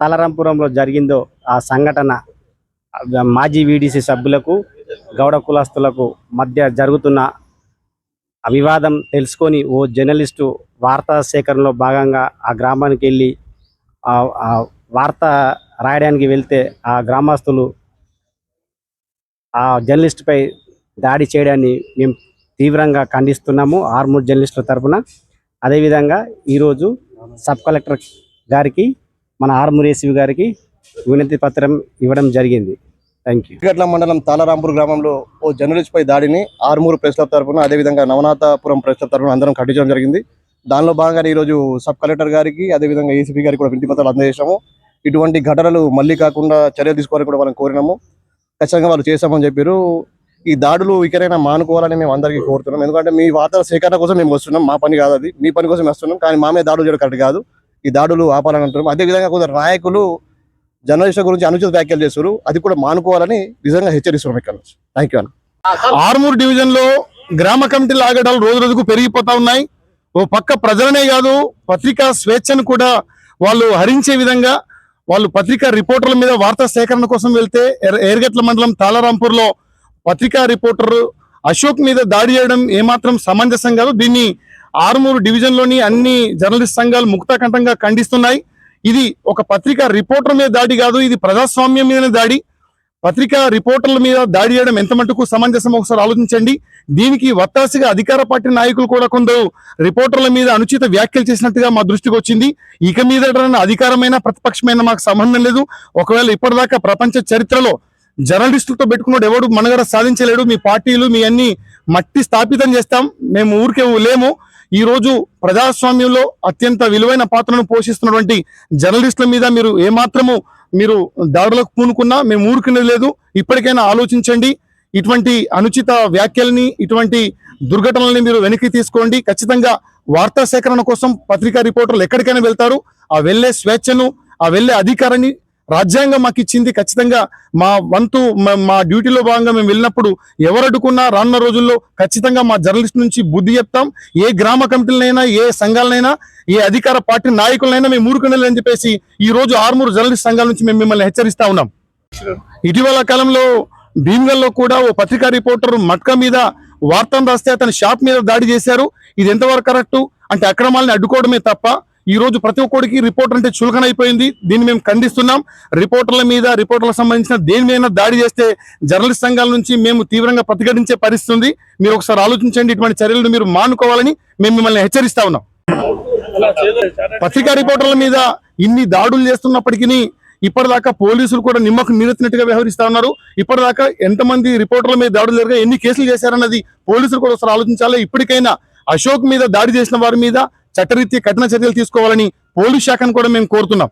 తలరంపురంలో జరిగిందో ఆ సంఘటన మాజీ వీడీసీ సభ్యులకు గౌడ కులస్తులకు మధ్య జరుగుతున్న వివాదం తెలుసుకొని ఓ జర్నలిస్టు వార్తా సేకరణలో భాగంగా ఆ గ్రామానికి వెళ్ళి ఆ వార్త రాయడానికి వెళ్తే ఆ గ్రామస్తులు ఆ జర్నలిస్టుపై దాడి చేయడాన్ని మేము తీవ్రంగా ఖండిస్తున్నాము ఆర్మూర్ జర్నలిస్టుల తరపున. అదేవిధంగా ఈరోజు సబ్ కలెక్టర్ గారికి మన ఆర్మురేసివి గారికి వినతి పత్రం ఇవ్వడం జరిగింది. థ్యాంక్ యూ గట్ల మండలం తాలారాంపూర్ గ్రామంలో ఓ జర్నలిస్ట్పై దాడిని ఆరుమూరు ప్రెస్ క్లబ్ తరఫున అదేవిధంగా నవనాథపురం ప్రెస్ క్లబ్ తరఫున అందరం ఖండించడం జరిగింది. దానిలో భాగంగానే ఈరోజు సబ్ కలెక్టర్ గారికి అదేవిధంగా ఏసీపీ గారికి కూడా వినతి పత్రాలు అందజేసాము ఇటువంటి ఘటనలు మళ్ళీ కాకుండా చర్యలు తీసుకోవాలని కూడా వాళ్ళని కోరినాము. ఖచ్చితంగా వాళ్ళు చేశామని చెప్పారు. ఈ దాడులు ఇకరైనా మానుకోవాలని మేము అందరికీ కోరుతున్నాం. ఎందుకంటే మీ వార్తల సేకరణ కోసం మేము వస్తున్నాం. మా పని కాదు అది. మీ పని కోసం వస్తున్నాం. కానీ మా మీద దాడులు చేయడం కరెక్ట్ కాదు. ఈ దాడులు ఆపాలని అంటున్నాం అదేవిధంగా కొందరు నాయకులు జర్నలిస్టుల గురించి అనుచిత వ్యాఖ్యలు చేస్తారు అది కూడా మానుకోవాలని నిజంగా హెచ్చరిస్తున్నాం ఇక్కడ నుంచి. థ్యాంక్ యూ అన్న. ఆర్మూర్ డివిజన్లో గ్రామ కమిటీల ఆగడాలు రోజు రోజుకు పెరిగిపోతా ఉన్నాయి. ఓ పక్క ప్రజలనే కాదు పత్రికా స్వేచ్ఛను కూడా వాళ్ళు హరించే విధంగా వాళ్ళు పత్రికా రిపోర్టర్ల మీద వార్తా సేకరణ కోసం వెళ్తే ఎర్- మండలం తాళరాంపూర్లో పత్రికా రిపోర్టర్ అశోక్ మీద దాడి చేయడం ఏమాత్రం సమంజసం కాదు. దీన్ని ఆరుమూరు డివిజన్లోని అన్ని జర్నలిస్ట్ సంఘాలు ముక్తకంఠంగా ఖండిస్తున్నాయి. ఇది ఒక పత్రికా రిపోర్టర్ మీద దాడి కాదు ఇది ప్రజాస్వామ్యం మీద దాడి. పత్రికా రిపోర్టర్ల మీద దాడి చేయడం ఎంత మటుకు సమంజసం? ఒకసారి ఆలోచించండి. దీనికి వత్తాసిగా అధికార పార్టీ నాయకులు కూడా కొందరు రిపోర్టర్ల మీద అనుచిత వ్యాఖ్యలు చేసినట్టుగా మా దృష్టికి వచ్చింది. ఇక మీద అధికారమైన ప్రతిపక్షమైన మాకు సంబంధం లేదు. ఒకవేళ ఇప్పటిదాకా ప్రపంచ చరిత్రలో జర్నలిస్టులతో పెట్టుకున్నాడు ఎవడు మనగడ సాధించలేడు. మీ పార్టీలు మీ అన్ని మట్టి స్థాపితం చేస్తాం. మేము ఊరికే లేము. ఈరోజు ప్రజాస్వామ్యంలో అత్యంత విలువైన పాత్రను పోషిస్తున్నటువంటి జర్నలిస్టుల మీద మీరు ఏమాత్రము మీరు దాడులకు పూనుకున్నా మేము ఊరుకునేది లేదు. ఇప్పటికైనా ఆలోచించండి. ఇటువంటి అనుచిత వ్యాఖ్యల్ని ఇటువంటి దుర్ఘటనల్ని మీరు వెనక్కి తీసుకోండి. ఖచ్చితంగా వార్తా సేకరణ కోసం పత్రికా రిపోర్టర్లు ఎక్కడికైనా వెళ్తారు. ఆ వెళ్ళే స్వేచ్ఛను ఆ వెళ్ళే అధికారాన్ని రాజ్యాంగం మాకు ఇచ్చింది ఖచ్చితంగా మా వంతు మా- డ్యూటీలో భాగంగా మేము వెళ్ళినప్పుడు ఎవరు అడ్డుకున్నా రానున్న రోజుల్లో ఖచ్చితంగా మా జర్నలిస్ట్ నుంచి బుద్ధి చెప్తాం. ఏ గ్రామ కమిటీలనైనా ఏ సంఘాలనైనా ఏ అధికార పార్టీ నాయకులనైనా మేము ఊరుకునేలని చెప్పేసి ఈ రోజు ఆరుమూరు జర్నలిస్ట్ సంఘాల నుంచి మేము మిమ్మల్ని హెచ్చరిస్తా ఉన్నాం. ఇటీవల కాలంలో భీమ్గల్లో కూడా ఓ పత్రికా రిపోర్టర్ మట్క మీద వార్తను రాస్తే అతని షాప్ మీద దాడి చేశారు. ఇది ఎంతవరకు కరెక్టు? అంటే అక్రమాలని అడ్డుకోవడమే తప్ప ఈ రోజు ప్రతి ఒక్కడికి రిపోర్టర్ అంటే చులకన అయిపోయింది దీన్ని మేము ఖండిస్తున్నాం. రిపోర్టర్ల మీద రిపోర్టర్లకు సంబంధించిన దేని మీద దాడి చేస్తే జర్నలిస్ట్ సంఘాల నుంచి మేము తీవ్రంగా ప్రతిఘటించే పరిస్థితుంది మీరు ఒకసారి ఆలోచించండి. ఇటువంటి చర్యలను మీరు మానుకోవాలని మేము మిమ్మల్ని హెచ్చరిస్తా ఉన్నాం. పత్రికా రిపోర్టర్ల మీద ఇన్ని దాడులు చేస్తున్నప్పటికీ ఇప్పటిదాకా పోలీసులు కూడా నిమ్మకు నీరెత్తినట్టుగా వ్యవహరిస్తా ఉన్నారు. ఇప్పటిదాకా ఎంతమంది రిపోర్టర్ల మీద దాడులు జరిగా ఎన్ని కేసులు చేశారన్నది పోలీసులు కూడా ఒకసారి ఆలోచించాలి. ఇప్పటికైనా అశోక్ మీద దాడి చేసిన వారి మీద చట్టరీత్యా కఠిన చర్యలు తీసుకోవాలని పోలీస్ శాఖను కూడా మేము కోరుతున్నాం.